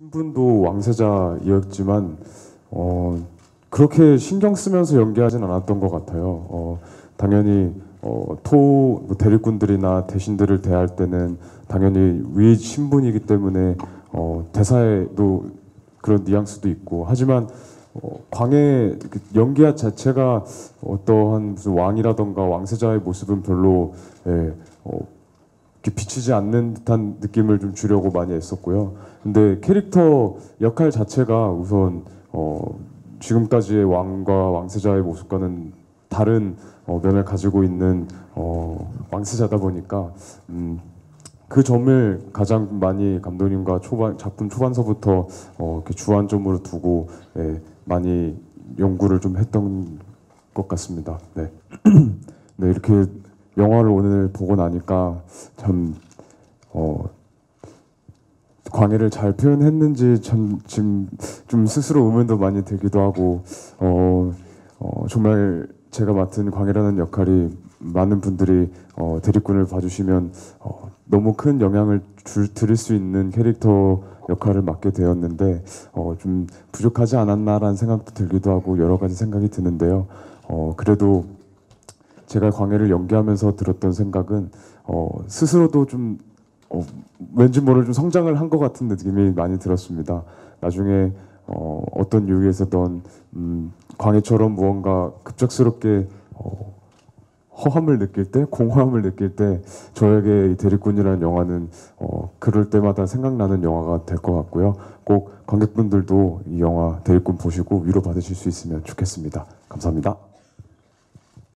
신분도 왕세자이었지만 어, 그렇게 신경 쓰면서 연기하진 않았던 것 같아요. 어, 당연히 어, 토뭐 대립군들이나 대신들을 대할 때는 당연히 위 신분이기 때문에 어, 대사에도 그런 뉘앙스도 있고 하지만 어, 광해 그 연기한 자체가 어떠한 무슨 왕이라던가 왕세자의 모습은 별로 예, 어, 비치지 않는 듯한 느낌을 좀 주려고 많이 애썼고요. 근데 캐릭터 역할 자체가 우선 어, 지금까지의 왕과 왕세자의 모습과는 다른 어, 면을 가지고 있는 어, 왕세자다 보니까 음, 그 점을 가장 많이 감독님과 초반 작품 초반서부터 어, 주안점으로 두고 예, 많이 연구를 좀 했던 것 같습니다. 네. 네 이렇게 영화를 오늘 보고 나니까 참 어, 광해를 잘 표현했는지 참 지금 좀 스스로 의문도 많이 들기도 하고 어, 어, 정말 제가 맡은 광해라는 역할이 많은 분들이 어, 대립군을 봐주시면 어, 너무 큰 영향을 줄, 드릴 수 있는 캐릭터 역할을 맡게 되었는데 어, 좀 부족하지 않았나라는 생각도 들기도 하고 여러 가지 생각이 드는데요. 어, 그래도 제가 광해를 연기하면서 들었던 생각은 어, 스스로도 좀 어, 왠지 모를 좀 성장을 한 것 같은 느낌이 많이 들었습니다. 나중에 어, 어떤 요기에서던 음, 광해처럼 무언가 급작스럽게 어, 허함을 느낄 때, 공허함을 느낄 때 저에게 이 대립군이라는 영화는 어, 그럴 때마다 생각나는 영화가 될 것 같고요. 꼭 관객분들도 이 영화 대립군 보시고 위로 받으실 수 있으면 좋겠습니다. 감사합니다.